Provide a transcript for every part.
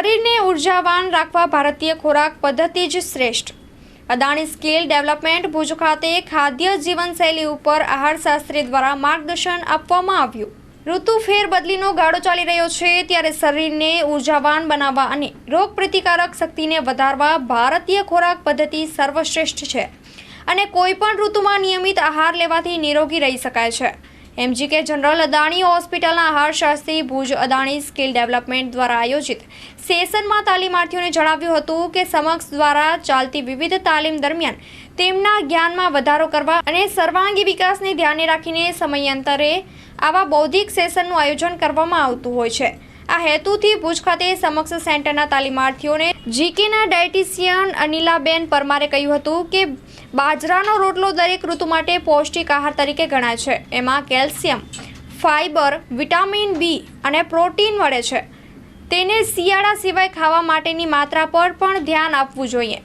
શરીરને ઉર્જાવાન રાખવા ભારતીય ખોરાક પદ્ધતિ જ શ્રેષ્ઠ. અદાણી સ્કિલ ડેવલપમેન્ટ ભુજ ખાતે ખાદ્ય જીવનશૈલી ઉપર આહારશાસ્ત્રી દ્વારા માર્ગદર્શન આપવામાં આવ્યું. ઋતુ ફેર બદલીનો ગાળો ચાલી રહ્યો છે ત્યારે શરીરને ઉર્જાવાન બનાવવા અને રોગ પ્રતિકારક શક્તિને વધારવા ભારતીય ખોરાક પદ્ધતિ સર્વશ્રેષ્ઠ છે. અને કોઈપણ ઋતુમાં નિયમિત આહાર લેવાથી નિરોગી રહી શકાય છે. એમજીકે જનરલ અદાણી હોસ્પિટલના આહારશાસ્ત્રી ભુજ અદાણી સ્કિલ ડેવલપમેન્ટ દ્વારા આયોજિત સેશનમાં તાલીમાર્થીઓને જણાવ્યું હતું કે સમક્ષ દ્વારા ચાલતી વિવિધ તાલીમ દરમિયાન તેમના જ્ઞાનમાં વધારો કરવા અને સર્વાંગી વિકાસને ધ્યાને રાખીને સમયાંતરે આવા બૌદ્ધિક સેશનનું આયોજન કરવામાં આવતું હોય છે. આ હેતુથી ભુજ ખાતે સમક્ષ સેન્ટરના તાલીમાર્થીઓને જીકેના ડાયટિશિયન અનિલાબેન પરમારે કહ્યું હતું કે બાજરાનો રોટલો દરેક ઋતુ માટે પૌષ્ટિક આહાર તરીકે ગણાય છે. એમાં કેલ્શિયમ ફાઇબર વિટામિન બી અને પ્રોટીન મળે છે. તેને શિયાળા સિવાય ખાવા માટેની માત્રા પર પણ ધ્યાન આપવું જોઈએ.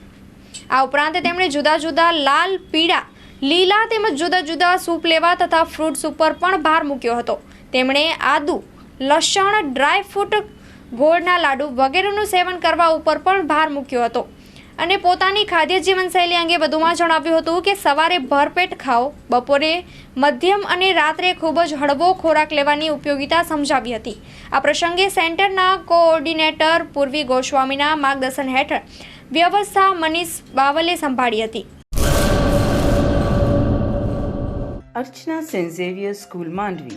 આ ઉપરાંત તેમણે જુદા જુદા લાલ પીળા, લીલા તેમજ જુદા જુદા સૂપ લેવા તથા ફ્રૂટ્સ ઉપર પણ ભાર મૂક્યો હતો. તેમણે આદુ લસણ ડ્રાય ફ્રૂટ ગોળના લાડુ વગેરેનું સેવન કરવા ઉપર પણ ભાર મૂક્યો હતો. અને પોતાની ખાદ્ય જીવનશૈલી અંગે વધુમાં જણાવ્યું હતું કે સવારે ભરપેટ ખાઓ બપોરે મધ્યમ અને રાત્રે ખૂબ જ હળવો ખોરાક લેવાની ઉપયોગિતા સમજાવી હતી. આ પ્રસંગે સેન્ટરના કોઓર્ડિનેટર પૂર્વી ગોસ્વામીના માર્ગદર્શન હેઠળ વ્યવસ્થા મનીષ બાવલે સંભાળી હતી. અર્ચના St. Xavier's School Mandvi,